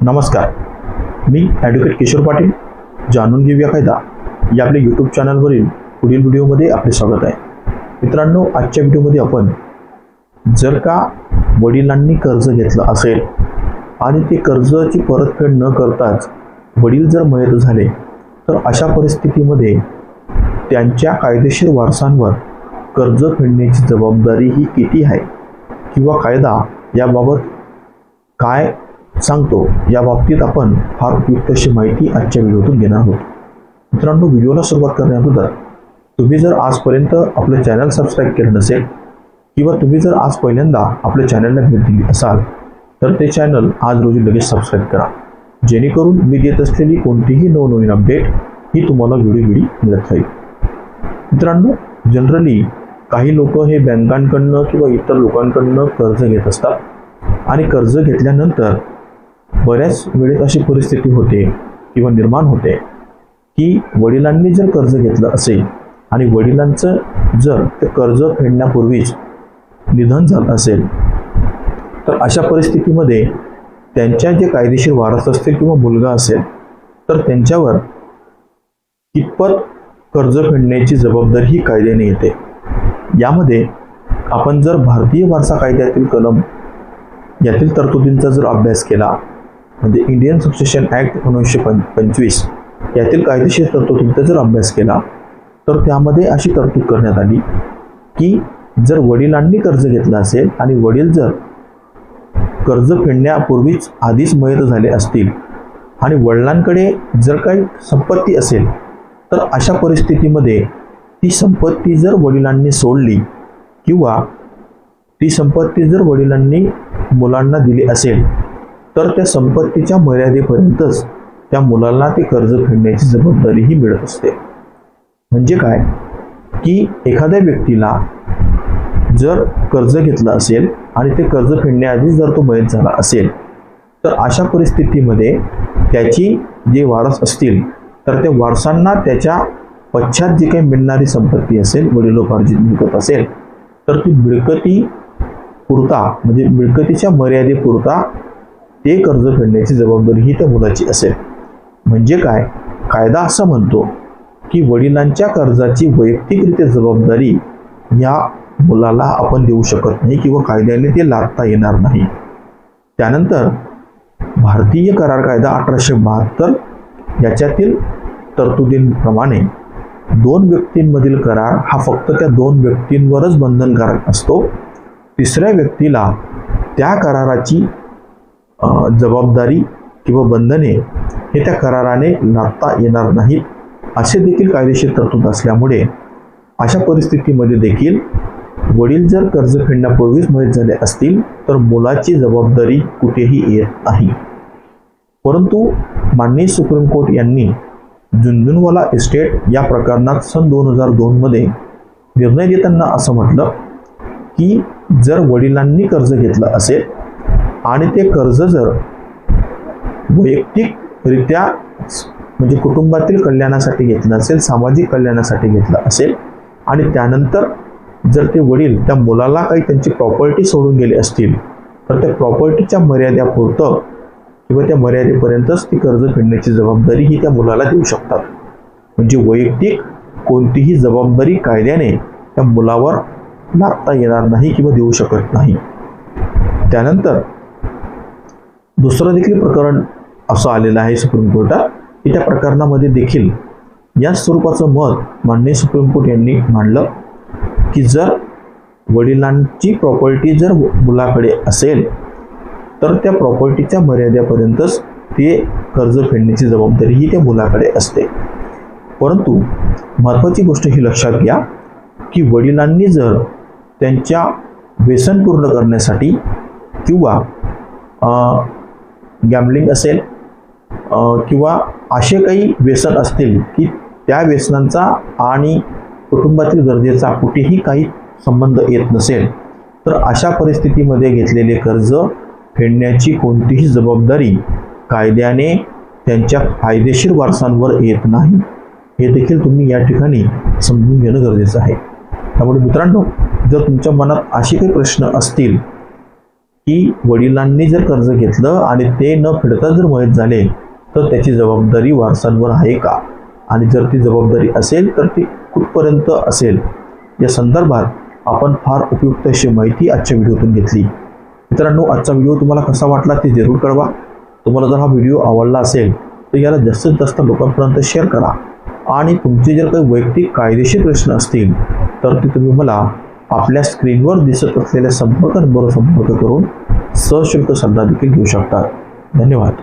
नमस्कार. मी ॲडव्होकेट किशोर पाटील जाणून घेऊया कायदा. या आपल्या यूट्यूब चॅनलवरील पुढील व्हिडिओमध्ये आपले स्वागत आहे. मित्रांनो आजच्या व्हिडिओमध्ये आपण जर का वडिलांनी कर्ज घेतलं असेल आणि ते कर्जाची परतफेड न करताच वडील जर मयत झाले तर अशा परिस्थितीमध्ये त्यांच्या कायदेशीर वारसांवर कर्ज फेडण्याची जबाबदारी ही किती आहे? किंवा कायदा याबाबत काय सांगतो या बाबतीत आपण फार उपयुक्त अशी माहिती आजच्या व्हिडिओतून घेणार आहोत. मित्रांनो व्हिडिओला सुरुवात करण्याअगोदर तुम्ही जर आजपर्यंत आपलं चॅनल सबस्क्राईब केलं नसेल किंवा तुम्ही जर आज पहिल्यांदा आपल्या चॅनलला भेट दिली असाल तर ते चॅनल आज रोजी लगेच सबस्क्राईब करा. जेणेकरून मी देत असलेली कोणतीही नवनवीन अपडेट ही तुम्हाला व्हिडिओ मिळत राहील. मित्रांनो जनरली काही लोक हे बँकांकडनं किंवा इतर लोकांकडनं कर्ज घेत असतात आणि कर्ज घेतल्यानंतर बऱ्याच वेळेस अशी परिस्थिती होते किंवा निर्माण होते की वडिलांनी जर कर्ज घेतलं असेल आणि वडिलांचं जर ते कर्ज फेडण्यापूर्वीच निधन झालं असेल तर अशा परिस्थितीमध्ये त्यांच्या जे कायदेशीर वारस असतील किंवा मुलगा असेल तर त्यांच्यावर कितपत कर्ज फेडण्याची जबाबदारी ही कायद्याने येते. यामध्ये आपण जर भारतीय वारसा कायद्यातील कलम यातील तरतुदींचा जर अभ्यास केला म्हणजे इंडियन सबसेशन ॲक्ट एकोणीसशे पं पंचवीस यातील कायदेशीर तरतुदींचा जर अभ्यास केला तर त्यामध्ये अशी तरतूद करण्यात आली की जर वडिलांनी कर्ज घेतलं असेल आणि वडील जर कर्ज फेडण्यापूर्वीच आधीच मयत झाले असतील आणि वडिलांकडे जर काही संपत्ती असेल तर अशा परिस्थितीमध्ये ती संपत्ती जर वडिलांनी सोडली किंवा ती संपत्ती जर वडिलांनी मुलांना दिली असेल तर त्या संपत्तीच्या मर्यादेपर्यंतच त्या मुलांना ते कर्ज फेडण्याची जबाबदारीही मिळत असते. म्हणजे काय? की एखाद्या व्यक्तीला जर कर्ज घेतलं असेल आणि ते कर्ज फेडण्याआधी जर तो मयत झाला असेल तर अशा परिस्थितीमध्ये त्याची जे वारस असतील तर त्या वारसांना त्याच्या पश्चात जी काही मिळणारी संपत्ती असेल वडिलोपार्जित मिळकत असेल तर ती मिळकती पुरता म्हणजे मिळकतीच्या मर्यादेपुरता ते कर्ज फेडण्याची जबाबदारी ही त्या मुलाची असेल. म्हणजे काय? कायदा असं म्हणतो की वडिलांच्या कर्जाची वैयक्तिकरित्या जबाबदारी या मुलाला आपण देऊ शकत नाही किंवा कायद्याने ते लादता येणार नाही. त्यानंतर भारतीय करार कायदा अठराशे बहात्तर याच्यातील तरतुदींप्रमाणे दोन व्यक्तींमधील करार हा फक्त त्या दोन व्यक्तींवरच बंधनकारक असतो. तिसऱ्या व्यक्तीला त्या कराराची जबाबदारी किंवा बंधने हे त्या कराराने लादता येणार नाहीत असे देखील कायदेशीर तरतूद असल्यामुळे अशा परिस्थितीमध्ये देखील वडील जर कर्ज फेडण्यापूर्वीच मयत झाले असतील तर मुलाची जबाबदारी कुठेही येत नाही. परंतु माननीय सुप्रीम कोर्ट यांनी झुंझुनवाला इस्टेट या प्रकरणात सन दोन हजार दोनमध्ये निर्णय देताना असं म्हटलं की जर वडिलांनी कर्ज घेतलं असेल आणि ते कर्ज जर वैयक्तिकरित्या म्हणजे कुटुंबातील कल्याणासाठी घेतलं असेल सामाजिक कल्याणासाठी घेतलं असेल आणि त्यानंतर जर ते वडील त्या मुलाला काही त्यांची प्रॉपर्टी सोडून गेले असतील तर त्या प्रॉपर्टीच्या मर्यादेपुरतं किंवा त्या मर्यादेपर्यंतच ती कर्ज फेडण्याची जबाबदारी ही त्या मुलाला देऊ शकतात. म्हणजे वैयक्तिक कोणतीही जबाबदारी कायद्याने त्या मुलावर लादता येणार नाही किंवा देऊ शकत नाही. त्यानंतर दुसरं देखील प्रकरण असं आलेलं आहे सुप्रीम कोर्टात की त्या प्रकरणामध्ये देखील या स्वरूपाचं मत माननीय सुप्रीम कोर्ट यांनी मांडलं की जर वडिलांची प्रॉपर्टी जर मुलाकडे असेल तर त्या प्रॉपर्टीच्या मर्यादेपर्यंतच ते कर्ज फेडण्याची जबाबदारी ही त्या मुलाकडे असते. परंतु महत्त्वाची गोष्ट ही लक्षात घ्या की वडिलांनी जर त्यांच्या व्यसन पूर्ण करण्यासाठी किंवा गॅमलिंग असेल किंवा असे काही व्यसन असतील की त्या व्यसनांचा आणि कुटुंबातील गरजेचा कुठेही काही संबंध येत नसेल तर अशा परिस्थितीमध्ये घेतलेले कर्ज फेडण्याची कोणतीही जबाबदारी कायद्याने त्यांच्या फायदेशीर वारसांवर येत नाही. हे देखील तुम्ही या ठिकाणी समजून घेणं गरजेचं आहे. त्यामुळे मित्रांनो जर तुमच्या मनात असे काही प्रश्न असतील की वडिलांनी जर कर्ज घेतलं आणि ते न फेडता जर मयत झाले तर त्याची जबाबदारी वारसांवर आहे का? आणि जर ती जबाबदारी असेल तर ती कुठपर्यंत असेल? या संदर्भात आपण फार उपयुक्त अशी माहिती आजच्या व्हिडिओतून घेतली. मित्रांनो आजचा व्हिडिओ तुम्हाला कसा वाटला ते जरूर कळवा. तुम्हाला जर हा व्हिडिओ आवडला असेल तर याला जास्तीत जास्त लोकांपर्यंत शेअर करा. आणि तुमचे जर काही वैयक्तिक कायदेशीर प्रश्न असतील तर ते तुम्ही मला आपल्या स्क्रीनवर दिसत असलेल्या संपर्क नंबरवर संपर्क करून सशुल्क सल्ला देखील घेऊ शकतात धन्यवाद.